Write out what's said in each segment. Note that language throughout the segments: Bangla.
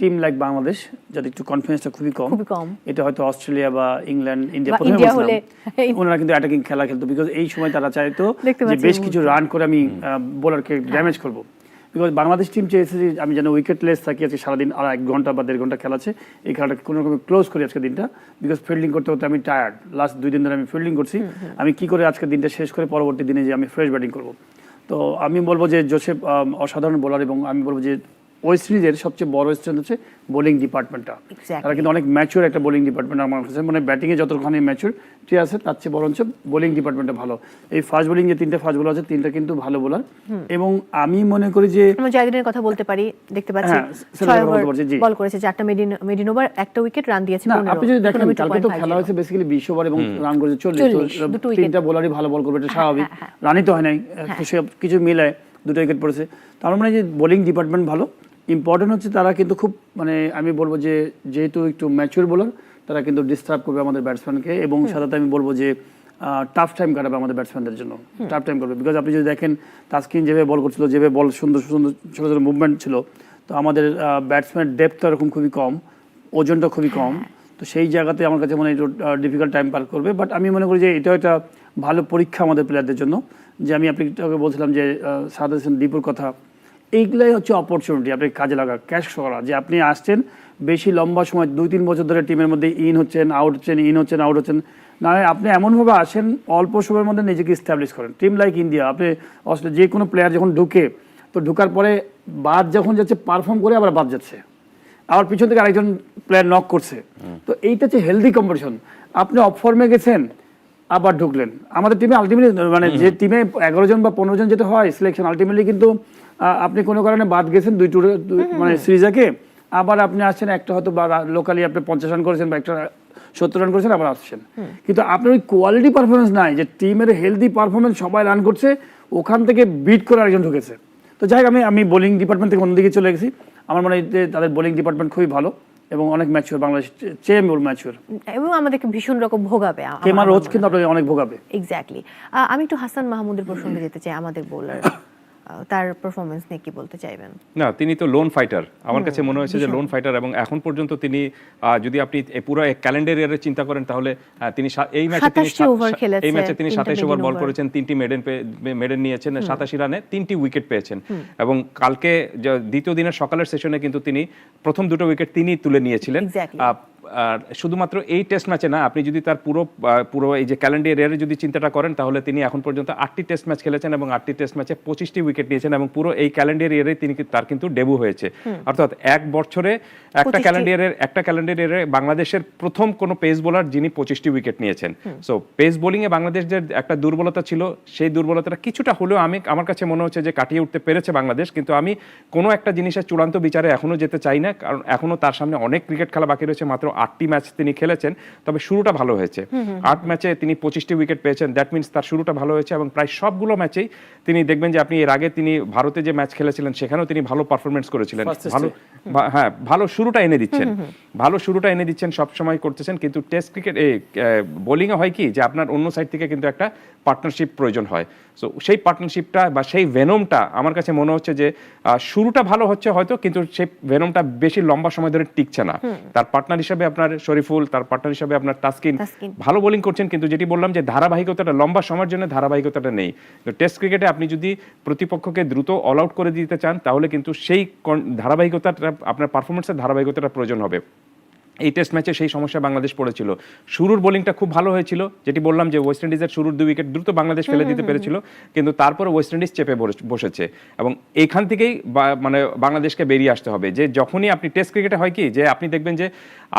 টিম লাইক বাংলাদেশ যাদের একটু কনফিডেন্সটা খুবই কম খুবই কম। এটা হয়তো অস্ট্রেলিয়া বা ইংল্যান্ড ইন্ডিয়া প্রথমে ইন্ডিয়া বলছিলাম। হলে- ওনারা কিন্তু অ্যাটাকিং খেলা খেলতো বিকজ এই সময় তারা চাইতো যে বেশ কিছু রান করে আমি বোলারকে ড্যামেজ করব। বিকজ বাংলাদেশ টিম চেয়েছে যে আমি যেন উইকেট লেস থাকি আজকে সারাদিন আর এক ঘণ্টা বা দেড় ঘণ্টা খেলা আছে এই খেলাটা কোনো রকম ক্লোজ করি আজকে দিনটা। বিকজ ফিল্ডিং করতে করতে আমি টায়ার্ড লাস্ট দুই দিন ধরে আমি ফিল্ডিং করছি। আমি কি করে আজকে দিনটা শেষ করে পরবর্তী দিনে যে আমি ফ্রেশ ব্যাটিং করব? তো আমি বলব যে জোসেফ অসাধারণ বোলার এবং আমি বলব যে ওয়েস্ট ইন্ডিজের সবচেয়ে বড় স্ট্রেন্থ হচ্ছে বোলিং ডিপার্টমেন্টটা. তারা কিন্তু অনেক ম্যাচুর একটা বোলিং ডিপার্টমেন্ট আমার কাছে মানে ব্যাটিংয়ে যতখানি ম্যাচুর ঠিক আছে তার চেয়ে বরঞ্চ বোলিং ডিপার্টমেন্টটা ভালো। এই ফাস্ট বোলিং যে তিনটে ফাস্ট বোলার আছে তিনটা কিন্তু ভালো বোলার এবং আমি মনে করি যে কথা বলতে পারি দেখতে পাচ্ছি। হ্যাঁ। বল করেছে চারটা মেডিন মেডিন ওভার একটা উইকেট রান দিয়েছে আপনি যদি দেখেন কালকে তো খেলা হয়েছে বেসিক্যালি বিশ ওভার এবং রান করেছে চল্লিশ। 40, দুটো wicket। তিনটা বোলারই ভালো বল করবে এটা স্বাভাবিক। হ্যাঁ, হ্যাঁ। রানই তো হয় নাই কিছু মিলায় দুটো উইকেট পড়েছে। তার মানে যে বোলিং ডিপার্টমেন্ট ভালো ইম্পর্টেন্ট হচ্ছে তারা কিন্তু খুব মানে আমি বলব যে যেহেতু একটু ম্যাচিওর বোলার তারা কিন্তু ডিস্টার্ব করবে আমাদের ব্যাটসম্যানকে এবং সাথে আমি বলব যে টাফ টাইম কাটাবে আমাদের ব্যাটসম্যানদের জন্য। টাফ টাইম করবে বিকজ আপনি যদি দেখেন তাস্কিন যেভাবে বল করছিল যেভাবে বল সুন্দর সুন্দর ছোটো ছোটো মুভমেন্ট ছিল তো আমাদের ব্যাটসম্যান ডেপথ এরকম খুবই কম ওজনটা খুবই কম। তো সেই জায়গাতে আমার কাছে মনে হয় একটু ডিফিকাল্ট টাইম পার করবে। বাট আমি মনে করি যে এটাও একটা ভালো পরীক্ষা আমাদের প্লেয়ারদের জন্য। যে আমি আপনি বলছিলাম যে সাদ হোসেন দীপুর কথা এইগুলাই হচ্ছে অপরচুনিটি আপনি কাজে লাগা ক্যাশ করা। যে আপনি আসছেন বেশি লম্বা সময় দুই তিন বছর ধরে টিমের মধ্যে ইন হচ্ছেন আউট হচ্ছেন ইন হচ্ছেন আউট হচ্ছেন না হয় আপনি এমনভাবে আসেন অল্প সময়ের মধ্যে নিজেকে স্ট্যাবলিশ করেন। টিম লাইক ইন্ডিয়া আপনি যে কোনো প্লেয়ার যখন ঢুকে তো ঢুকার পরে বাদ যখন যাচ্ছে পারফর্ম করে আবার বাদ যাচ্ছে। আবার পিছন থেকে আরেকজন প্লেয়ার নক করছে। তো এইটা হচ্ছে হেলদি কম্পিটিশন আপনি অফ ফর্মে গেছেন আবার ঢুকলেন। আমাদের টিমে আলটিমেটলি মানে যে টিমে এগারো জন বা পনেরো জন যেটা হয় সিলেকশন আলটিমেটলি কিন্তু আপনি কোনো কারণে বাদ গেছেন দুই টুরে মানে সিরিজাকে আবার আপনি আসছেন একটা হয়তো বা লোকালি আপনি পঞ্চাশ রান করেছেন বা একটা সত্তর রান করেছেন আবার আসছেন। কিন্তু আপনার ওই কোয়ালিটি পারফরমেন্স নাই যে টিমের হেলদি পারফরমেন্স সবাই রান করছে ওখান থেকে বিট করে আরেকজন ঢুকেছে। তো যাই আমি আমি বোলিং ডিপার্টমেন্ট থেকে অন্যদিকে চলে গেছি। আমার মনে হয় যে তাদের বোলিং ডিপার্টমেন্ট খুবই ভালো এবং অনেক ম্যাচিওর বাংলাদেশ চেয়ে ম্যাচিওর এবং আমাদেরকে ভীষণ রকম ভোগাবে কেমার রোজ কিন্তু আপনাকে অনেক ভোগাবে। এক্স্যাক্টলি আমি একটু হাসান মাহমুদের প্রসঙ্গে যেতে চাই আমাদের বোলার তার পারফরমেন্স নিয়ে কি বলতে চাইবেন? না তিনি তো লোন ফাইটার আমার কাছে মনে হয়েছে যে লোন ফাইটার এবং এখন পর্যন্ত তিনি যদি আপনি পুরো ক্যালেন্ডার ইয়ারে চিন্তা করেন তাহলে তিনি এই ম্যাচে তিনি 27টি সাত- over এই ম্যাচে তিনি তিনটা সাতাইশ ওভার বল করেছেন তিনটি মেডেন মেডেন নিয়েছেন সাতাশি রানে তিনটি উইকেট পেয়েছেন। এবং কালকে দ্বিতীয় দিনের সকালের সেশনে কিন্তু তিনি প্রথম দুটো উইকেট তিনি তুলে নিয়েছিলেন। আর শুধুমাত্র এই টেস্ট ম্যাচে না আপনি যদি তার পুরো পুরো এই যে ক্যালেন্ডার ইয়ারে যদি চিন্তাটা করেন তাহলে তিনি এখন পর্যন্ত আটটি টেস্ট ম্যাচ খেলেছেন এবং আটটি টেস্ট ম্যাচে পঁচিশটি উইকেট নিয়েছেন এবং পুরো এই ক্যালেন্ডার ইয়ারে তিনি তার কিন্তু ডেবু হয়েছে। অর্থাৎ এক বছরে একটা 25টি ক্যালেন্ডার ইয়ারের একটা ক্যালেন্ডার ইয়ারে বাংলাদেশের প্রথম কোনো পেস বোলার যিনি পঁচিশটি উইকেট নিয়েছেন। সো পেস বোলিং এ বাংলাদেশ যে একটা দুর্বলতা ছিল সেই দুর্বলতাটা কিছুটা হলেও আমি আমার কাছে মনে হচ্ছে যে কাটিয়ে উঠতে পেরেছে বাংলাদেশ কিন্তু আমি কোনো একটা জিনিসের চূড়ান্ত বিচারে এখনও যেতে চাই না কারণ এখনও তার সামনে অনেক ক্রিকেট খেলা বাকি রয়েছে মাত্র আটটি ম্যাচ তিনি খেলেছেন তবে শুরুটা ভালো হয়েছে। আট ম্যাচে তিনি পঁচিশটি উইকেট পেয়েছেন দ্যাট মিনস তার শুরুটা ভালো হয়েছে এবং প্রায় সবগুলো ম্যাচেই তিনি দেখবেন যে আপনি এর আগে তিনি ভারতে যে ম্যাচ খেলেছিলেন সেখানেও তিনি ভালো পারফরমেন্স করেছিলেন। ভালো হ্যাঁ ভালো শুরুটা এনে দিচ্ছেন। ভালো শুরুটা এনে দিচ্ছেন সব সময় করতেছেন কিন্তু টেস্ট ক্রিকেট বোলিংয়ে হয় কি যে আপনার অন্য সাইড থেকে কিন্তু একটা পার্টনারশিপ প্রয়োজন হয়। সো সেই পার্টনারশিপটা বা সেই ভেনমটা আমার কাছে মনে হচ্ছে যে শুরুটা ভালো হচ্ছে হয়তো কিন্তু সেই ভেনমটা বেশি লম্বা সময় ধরে টিকছে না। তার পার্টনার হিসাবে আপনার শরীফুল তার পার্টনার হিসাবে আপনার তাসকিন। ভালো বোলিং করছেন কিন্তু যেটি বললাম যে ধারাবাহিকতাটা লম্বা সময়ের জন্য ধারাবাহিকতাটা নেই। তো টেস্ট ক্রিকেটে আপনি যদি প্রতিপক্ষকে দ্রুত অল আউট করে দিতে চান তাহলে কিন্তু সেই ধারাবাহিকতাটা আপনার পারফরমেন্সের ধারাবাহিকতাটা প্রয়োজন হবে। এই টেস্ট ম্যাচে সেই সমস্যা বাংলাদেশ পড়েছিল। শুরুর বোলিংটা খুব ভালো হয়েছিল যেটি বললাম যে ওয়েস্ট ইন্ডিজের শুরুর দুই উইকেট দ্রুত বাংলাদেশ ফেলে দিতে পেরেছিল কিন্তু তারপরে ওয়েস্ট ইন্ডিজ চেপে বসেছে। এবং এইখান থেকেই মানে বাংলাদেশকে বেরিয়ে আসতে হবে যে যখনই আপনি টেস্ট ক্রিকেটে হয় কি যে আপনি দেখবেন যে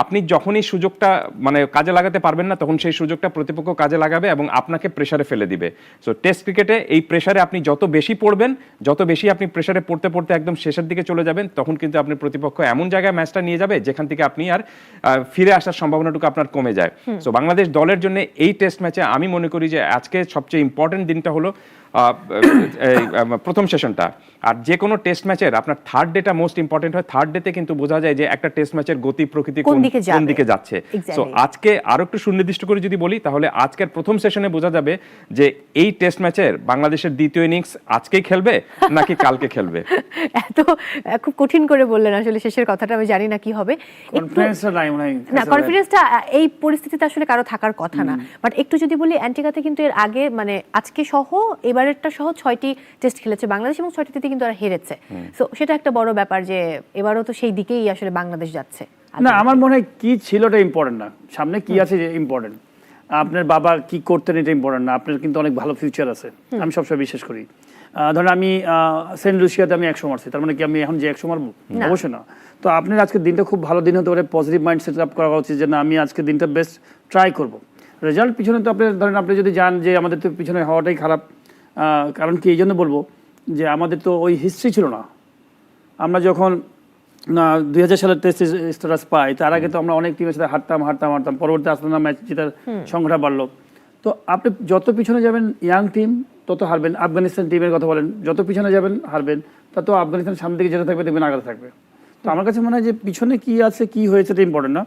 আপনি যখনই সুযোগটা মানে কাজে লাগাতে পারবেন না তখন সেই সুযোগটা প্রতিপক্ষ কাজে লাগাবে এবং আপনাকে প্রেসারে ফেলে দিবে। সো টেস্ট ক্রিকেটে এই প্রেসারে আপনি যত বেশি পড়বেন যত বেশি আপনি প্রেসারে পড়তে পড়তে একদম শেষের দিকে চলে যাবেন তখন কিন্তু আপনি প্রতিপক্ষ এমন জায়গায় ম্যাচটা নিয়ে যাবে যেখান থেকে আপনি আর ফিরে আসার সম্ভাবনাটুকু আপনার কমে যায়। সো বাংলাদেশ দলের জন্য এই টেস্ট ম্যাচে আমি মনে করি যে আজকে সবচেয়ে ইম্পর্টেন্ট দিনটা হলো প্রথম সেশনটা আর যে কোনো টেস্ট ম্যাচের আপনার থার্ড ডেটা মোস্ট ইম্পর্টেন্ট হয়। থার্ড ডেতে কিন্তু বোঝা যায় যে একটা টেস্ট ম্যাচের গতি প্রকৃতি কোন কোন দিকে যাচ্ছে. সো আজকে আরও একটু সুনির্দিষ্ট করে যদি বলি তাহলে আজকের প্রথম সেশনে বোঝা যাবে যে এই টেস্ট ম্যাচের বাংলাদেশের দ্বিতীয় ইনিংস আজকেই খেলবে নাকি কালকে খেলবে। এত খুব কঠিন করে বললেন আসলে শেষের কথাটা আমি জানি না কি হবে। না কনফিডেন্সটা এই পরিস্থিতিতে আসলে কারও থাকার কথা না। বাট একটু যদি বলি অ্যান্টিগাতে কিন্তু এর আগে মানে আজকে সহ এবারেরটা সহ ছয়টি টেস্ট খেলেছে বাংলাদেশ এবং ছয়টিতে কিন্তু ওরা হেরেছে। সো সেটা একটা বড় ব্যাপার যে এবারও তো সেই দিকেই আসলে বাংলাদেশ যাচ্ছে। না আমার মনে হয় কি ছিল এটা ইম্পর্টেন্ট না। সামনে কি আছে যে ইম্পর্টেন্ট আপনার বাবা কি করতেন এটা ইম্পর্টেন্ট না। আপনার কিন্তু অনেক ভালো ফিউচার আছে। আমি সবসময় বিশ্বাস করি। ধরেন আমি সেন্ট লুসিয়াতে আমি একশো মারছি তার মানে কি আমি এখন যে একশো মারবো। অবশ্যই না। তো আপনার আজকের দিনটা খুব ভালো দিন হতে পারে পজিটিভ মাইন্ড সেট আপ করা উচিত যে না আমি আজকে দিনটা বেস্ট ট্রাই করব। রেজাল্ট পিছনে তো আপনি ধরেন আপনি যদি যান যে আমাদের তো পিছনে হওয়াটাই খারাপ কারণ কি এই জন্য বলব যে আমাদের তো ওই হিস্ট্রি ছিল না। আমরা যখন না দুই হাজার সালের টেস্ট স্ট্যাটাস পাই তার আগে তো আমরা অনেক টিমের সাথে হারতাম হারতাম হারতাম পরবর্তী আসলে না ম্যাচ জেতার সংখ্যাটা বাড়লো। তো আপনি যত পিছনে যাবেন ইয়াং টিম তত হারবেন। আফগানিস্তান টিমের কথা বলেন, যত পিছনে যাবেন, হারবেন। তত আফগানিস্তান সামনে দিকে যেটা থাকবে, দেখবেন আগে থাকবে। তো আমার কাছে মনে হয় যে পিছনে কি আছে, কি হয়েছে, এটা ইম্পর্টেন্ট না।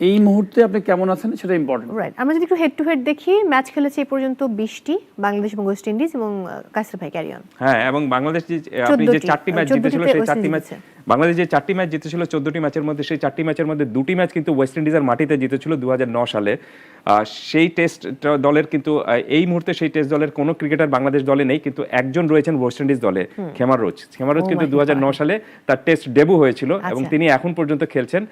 এই মুহূর্তে আপনি কেমন আছেন? সেটা ইম্পর্টেন্ট রাইট আমরা যদি একটু হেড টু হেড দেখি ম্যাচ খেলেছে এই পর্যন্ত বিশটি বাংলাদেশ এবং ওয়েস্ট ইন্ডিজ এবং কাসির ভাই ক্যারিয়ন হ্যাঁ এবং বাংলাদেশ যে আপনি যে চারটি ম্যাচ জিতেছিল সেই চারটি ম্যাচ বাংলাদেশ যে চারটি ম্যাচ জিতেছিল চোদ্দটি ম্যাচের মধ্যে সেই চারটি ম্যাচের মধ্যে দুটি ম্যাচ কিন্তু ওয়েস্ট ইন্ডিজের মাটিতে জিতেছিল দু সালে। সেই টেস্ট দলের কিন্তু এই মুহূর্তে সেই টেস্ট দলের কোনো ক্রিকেটার বাংলাদেশ দলে নেই কিন্তু একজন রয়েছেন ওয়েস্ট ইন্ডিজ দলে খেমার রোজ। খেমার রোজ Oh কিন্তু my দু সালে তার টেস্ট ডেবু হয়েছিল এবং আচ্ছা। তিনি এখন পর্যন্ত খেলছেন।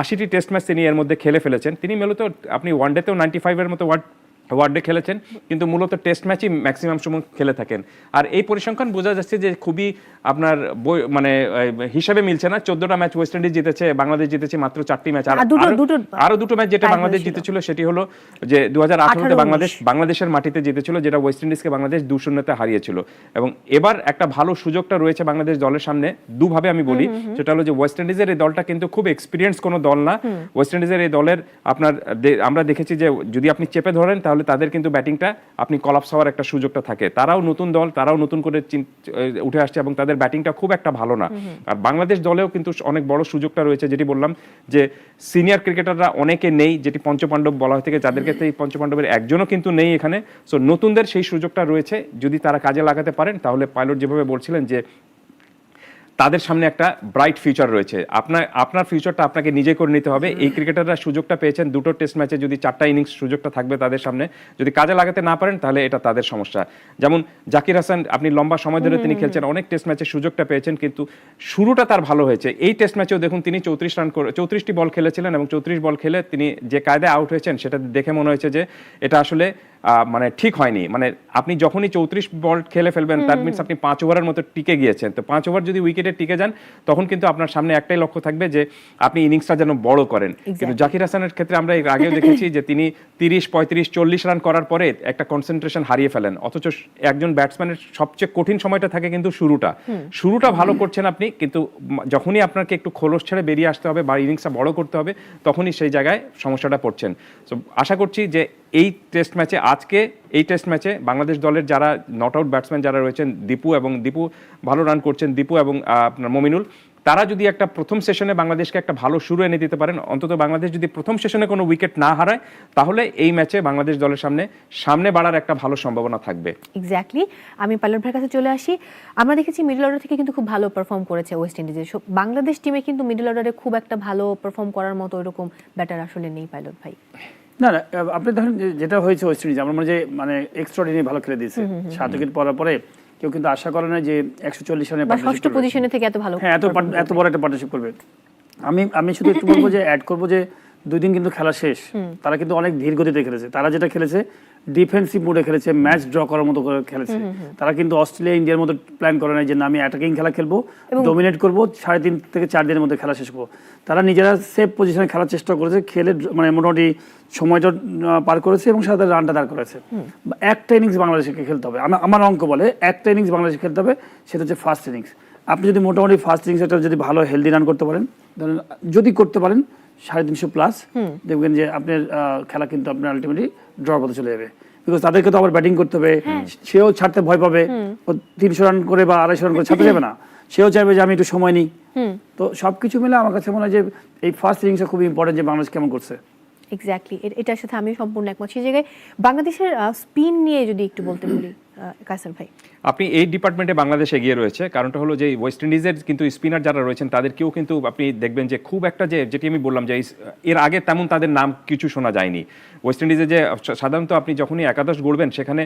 আশিটি টেস্ট ম্যাচ তিনি এর মধ্যে খেলে ফেলেছেন। তিনি মূলত আপনি ওয়ানডেতেও নাইনটি ফাইভের মতো ওয়ার্ড ওয়ার্ডে খেলেছেন কিন্তু মূলত টেস্ট ম্যাচই ম্যাক্সিমাম সময় খেলে থাকেন। আর এই পরিসংখ্যান বোঝা যাচ্ছে যে খুবই আপনার বই মানে হিসাবে মিলছে না। চোদ্দটা ম্যাচ ওয়েস্ট ইন্ডিজ জিতেছে বাংলাদেশ জিতেছে মাত্র চারটি ম্যাচ আর আর দুটো- আরো- দুটো- ম্যাচ যেটা বাংলাদেশ জিতেছিল সেটি হলো যে দু হাজার আঠারোতে বাংলাদেশ বাংলাদেশের মাটিতে জিতেছিল যেটা ওয়েস্ট ইন্ডিজকে বাংলাদেশ দু শূন্যতে হারিয়েছিল। এবং এবার একটা ভালো সুযোগটা রয়েছে বাংলাদেশ দলের সামনে। দুভাবে আমি বলি সেটা হলো যে ওয়েস্ট ইন্ডিজের এই দলটা কিন্তু খুব এক্সপিরিয়েন্স কোনো দল না। ওয়েস্ট ইন্ডিজের এই দলের আপনার আমরা দেখেছি যে যদি আপনি চেপে ধরেন তাহলে তাদের কিন্তু ব্যাটিংটা আপনি কলাপস হওয়ার একটা সুযোগটা থাকে। তারাও নতুন দল তারাও নতুন করে উঠে আসছে এবং তাদের ব্যাটিংটা খুব একটা ভালো না। আর বাংলাদেশ দলেও কিন্তু অনেক বড় সুযোগটা রয়েছে যেটি বললাম যে সিনিয়র ক্রিকেটাররা অনেকে নেই যেটি পঞ্চপাণ্ডব বলা হয়ে থেকে যাদের ক্ষেত্রে এই পঞ্চপাণ্ডবের একজনও কিন্তু নেই এখানে। সো নতুনদের সেই সুযোগটা রয়েছে। যদি তারা কাজে লাগাতে পারেন তাহলে পাইলট যেভাবে বলছিলেন যে তাদের সামনে একটা ব্রাইট ফিউচার রয়েছে। আপনার আপনার ফিউচারটা আপনাকে নিজে করে নিতে হবে। এই ক্রিকেটাররা সুযোগটা পেয়েছেন। দুটো টেস্ট ম্যাচে যদি চারটা ইনিংস সুযোগটা থাকবে তাদের সামনে যদি কাজে লাগাতে না পারেন তাহলে এটা তাদের সমস্যা। যেমন জাকির হাসান আপনি লম্বা সময় ধরে তিনি খেলছেন অনেক টেস্ট ম্যাচে সুযোগটা পেয়েছেন কিন্তু শুরুটা তার ভালো হয়েছে। এই টেস্ট ম্যাচেও দেখুন তিনি চৌত্রিশ রান করে চৌত্রিশটি বল খেলেছিলেন এবং চৌত্রিশ বল খেলে তিনি যে কায়দায় আউট হয়েছেন সেটা দেখে মনে হয়েছে যে এটা আসলে মানে ঠিক হয়নি। মানে আপনি যখনই চৌত্রিশ বল খেলে ফেলবেন তার মিনস আপনি পাঁচ ওভারের মতো টিকে গিয়েছেন। তো পাঁচ ওভার যদি উইকেটে টিকে যান তখন কিন্তু আপনার সামনে একটাই লক্ষ্য থাকবে যে আপনি ইনিংসটা যেন বড় করেন। কিন্তু জাকির হাসানের ক্ষেত্রে আমরা এর আগেও দেখেছি যে তিনি তিরিশ পঁয়ত্রিশ চল্লিশ রান করার পরে একটা কনসেন্ট্রেশন হারিয়ে ফেলেন। অথচ একজন ব্যাটসম্যানের সবচেয়ে কঠিন সময়টা থাকে কিন্তু শুরুটা। শুরুটা ভালো করছেন আপনি কিন্তু যখনই আপনাকে একটু খোলস ছেড়ে বেরিয়ে আসতে হবে বা ইনিংসটা বড় করতে হবে তখনই সেই জায়গায় সমস্যাটা পড়ছেন। তো আশা করছি যে এই টেস্ট ম্যাচে আজকে এই টেস্ট ম্যাচে বাংলাদেশ দলের যারা নট আউট ব্যাটসম্যান যারা রয়েছেন দীপু এবং দীপু ভালো রান করছেন। দীপু এবং আপনার মমিনুল তারা যদি একটা প্রথম সেশনে বাংলাদেশকে একটা ভালো শুরু এনে দিতে পারেন অন্তত বাংলাদেশ যদি প্রথম সেশনে কোনো উইকেট না হারায় তাহলে এই ম্যাচে বাংলাদেশ দলের সামনে সামনে বাড়ার একটা ভালো সম্ভাবনা থাকবে। এক্স্যাক্টলি আমি পাইলট ভাইয়ের কাছে চলে আসি। আমরা দেখেছি মিডল অর্ডার থেকে কিন্তু খুব ভালো পারফর্ম করেছে ওয়েস্ট ইন্ডিজের বাংলাদেশ টিমে কিন্তু মিডল অর্ডারে খুব একটা ভালো পারফর্ম করার মতো ওইরকম ব্যাটার আসলে নেই পাইলট ভাই। না না আপনি ধরেন যেটা হয়েছে ওয়েস্ট ইন্ডিজ আমার মনে হয় যে মানে এক্সট্রাঅর্ডিনারি ভালো খেলে দিয়েছে। সাত উইকেট পড়ার পরে কেউ কিন্তু আশা করে না যে একশো চল্লিশ রানে ষষ্ঠ। পজিশনে থেকে এত ভালো হ্যাঁ এত এত বড় একটা পার্টনারশিপ করবে। আমি আমি শুধু একটু বলব যে অ্যাড করব যে দুই দিন কিন্তু খেলা শেষ। তারা কিন্তু অনেক ধীর গতিতে খেলেছে। তারা যেটা খেলেছে ডিফেন্সিভ মোডে খেলেছে ম্যাচ ড্র করার মতো করে খেলেছে। তারা কিন্তু অস্ট্রেলিয়া ইন্ডিয়ার মতো প্ল্যান করে নাই যে না আমি অ্যাটাকিং খেলা খেলব ডোমিনেট করব সাড়ে তিন থেকে চার দিনের মধ্যে খেলা শেষ করব। তারা নিজেরা সেফ পজিশনে খেলার চেষ্টা করেছে খেলে মানে মোটামুটি সময়টা পার করেছে এবং সাথে রানটা দাঁড় করেছে। একটা ইনিংস বাংলাদেশকে খেলতে হবে। আমার- অঙ্ক বলে একটা ইনিংস বাংলাদেশকে খেলতে হবে সেটা হচ্ছে ফার্স্ট ইনিংস আপনি যদি মোটামুটি ফার্স্ট ইনিংস একটা যদি ভালো হেলদি রান করতে পারেন ধরেন যদি করতে পারেন সাড়ে তিনশো প্লাস দেখবেন যে আপনার খেলা কিন্তু আপনার আলটিমেটলি ড্র পথে চলে যাবে। বিকজ তাদেরকে তো আবার ব্যাটিং করতে হবে। সেও ছাড়তে ভয় পাবে। ও তিনশো রান করে বা আড়াইশো রান করে ছাড়তে যাবে না। সেও চাইবে যে আমি একটু সময় নিই। তো সবকিছু মিলে আমার কাছে মনে হয় যে এই ফার্স্ট ইনিংসটা খুব ইম্পর্টেন্ট যে বাংলাদেশ কেমন করছে। এক্স্যাক্টলি এটার সাথে আমি সম্পূর্ণ একমত। সেই জায়গায় বাংলাদেশের স্পিন নিয়ে যদি একটু বলতে বলি কায়সার ভাই। আপনি এই ডিপার্টমেন্টে বাংলাদেশ এগিয়ে রয়েছে। কারণটা হলো যে ওয়েস্ট ইন্ডিজের কিন্তু স্পিনার যারা রয়েছেন, তাদেরকেও কিন্তু আপনি দেখবেন যে খুব একটা যে, যেটি আমি বললাম যে এর আগে তেমন তাদের নাম কিছু শোনা যায়নি। ওয়েস্ট ইন্ডিজে যে সাধারণত আপনি যখনই একাদশ গড়বেন, সেখানে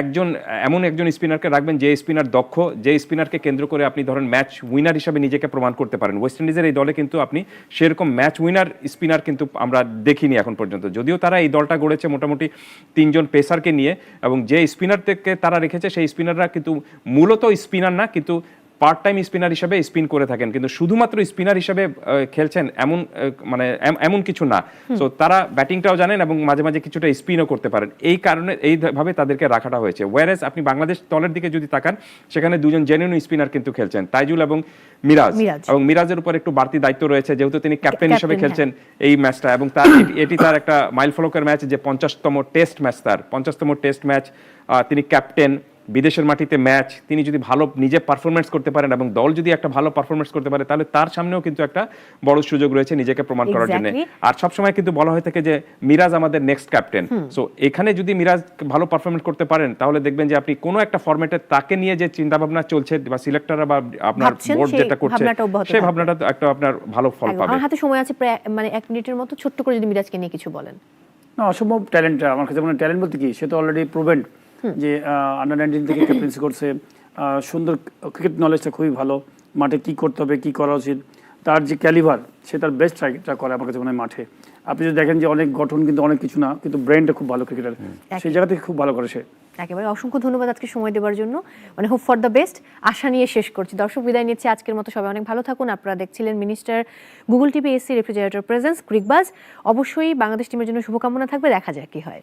একজন, এমন একজন স্পিনারকে রাখবেন যে স্পিনার দক্ষ, যে স্পিনারকে কেন্দ্র করে আপনি ধরেন ম্যাচ উইনার হিসাবে নিজেকে প্রমাণ করতে পারেন। ওয়েস্ট ইন্ডিজের এই দলে কিন্তু আপনি সেরকম ম্যাচ উইনার স্পিনার কিন্তু আমরা দেখিনি এখন পর্যন্ত। যদিও তারা এই দলটা গড়েছে মোটামুটি তিনজন পেসারকে নিয়ে এবং যে স্পিনার থেকে তারা রেখেছে সেই স্পিনাররা কিন্তু মূলত স্পিনার না কিন্তু পার্ট টাইম স্পিনার হিসেবে স্পিন করে থাকেন কিন্তু শুধুমাত্র স্পিনার হিসেবে খেলছেন এমন মানে এমন কিছু না। তো তারা ব্যাটিংটাও জানেন এবং মাঝে মাঝে কিছুটা স্পিনও করতে পারেন। এই কারণে এইভাবে তাদেরকে রাখাটা হয়েছে। ওয়ারেস আপনি বাংলাদেশ দলের দিকে যদি তাকান সেখানে দুজন জেনুইন স্পিনার কিন্তু খেলছেন তাইজুল এবং মিরাজ। এবং মিরাজের উপর একটু বাড়তি দায়িত্ব রয়েছে যেহেতু তিনি ক্যাপ্টেন হিসেবে খেলছেন এই ম্যাচটা এবং তার এটি- এটি তার একটা মাইল ফলকের ম্যাচ যে পঞ্চাশতম টেস্ট ম্যাচ তার। পঞ্চাশতম টেস্ট ম্যাচ তিনি ক্যাপ্টেন বিদেশের মাটিতে ম্যাচ তিনি যদি ভালো নিজে পারফরমেন্স করতে পারেন এবং দল যদি একটা ভালো পারফরমেন্স করতে পারে তাহলে তার সামনেও কিন্তু একটা বড় সুযোগ রয়েছে নিজেকে প্রমাণ করার জন্য. আর সবসময় কিন্তু বলা হয়ে থাকে যে মিরাজ আমাদের নেক্সট ক্যাপ্টেন সো এখানে যদি মিরাজ ভালো পারফরমেন্স করতে পারেন তাহলে দেখবেন যে আপনি কোনো একটা ফরম্যাটে তাকে নিয়ে যে চিন্তা ভাবনা চলছে বা সিলেক্টররা বা আপনার বোর্ড যেটা করছে সেই ভাবনাটা তো একটা আপনার ভালো ফল। পাবে। আমার হাতে সময় আছে প্রায় মানে এক মিনিটের মতো ছোট্ট করে যদি মিরাজকে নিয়ে কিছু বলেন। না অসম্ভব ট্যালেন্ট আমার কাছে মনে ট্যালেন্ট বলতে কি সে তো অলরেডি প্রুভেন্ট যে আন্ডার নাইনটিন থেকে ক্যাপ্টেন্সি করছে সুন্দর ক্রিকেট নলেজটা খুবই ভালো মাঠে কি করতে হবে কি করা উচিত তার যে ক্যালিভার সে তার বেস্ট ট্রাইটা করে আমার কাছে মনে হয় মাঠে। আপনি যদি দেখেন যে অনেক গঠন কিন্তু অনেক কিছু না কিন্তু ব্রেনটা খুব ভালো ক্রিকেটার সেই জায়গা থেকে খুব ভালো করে সে। একেবারে অসংখ্য ধন্যবাদ আজকে সময় দেওয়ার জন্য। মানে হোপ ফর দ্য বেস্ট আশা নিয়ে শেষ করছি। দর্শক বিদায় নিচ্ছি আজকের মতো। সবাই অনেক ভালো থাকুন। আপনারা দেখছিলেন minister Google TV AC refrigerator presence Cricbuzz অবশ্যই বাংলাদেশ টিমের জন্য শুভকামনা থাকবে। দেখা যাক কি হয়।